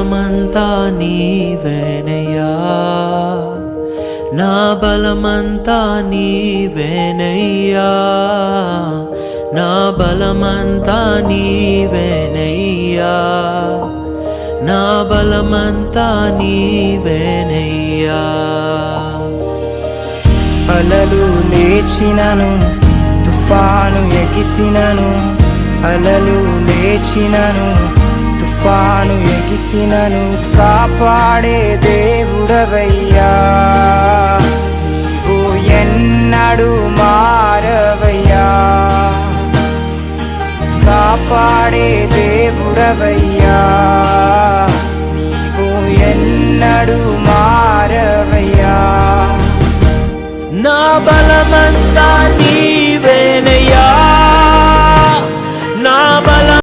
బలమంతా నీవేనయ్యా. నా బలమంతా నీవేనయ్యా. నా బలమంతా నీవేనయ్యా. నా బలమంతా నీవేనయ్యా. అలలు లేచినను తుఫాను ఎగిసినను. అలలు లేచినను తుఫాను ఎగిసినను కాపాడే దేవుడవయ్యా. నీవు ఎన్నడు మారవయ్యా. కాపాడే దేవుడవయ్యా. నీవు ఎన్నడు మారవయ్యా. నా బలమంతా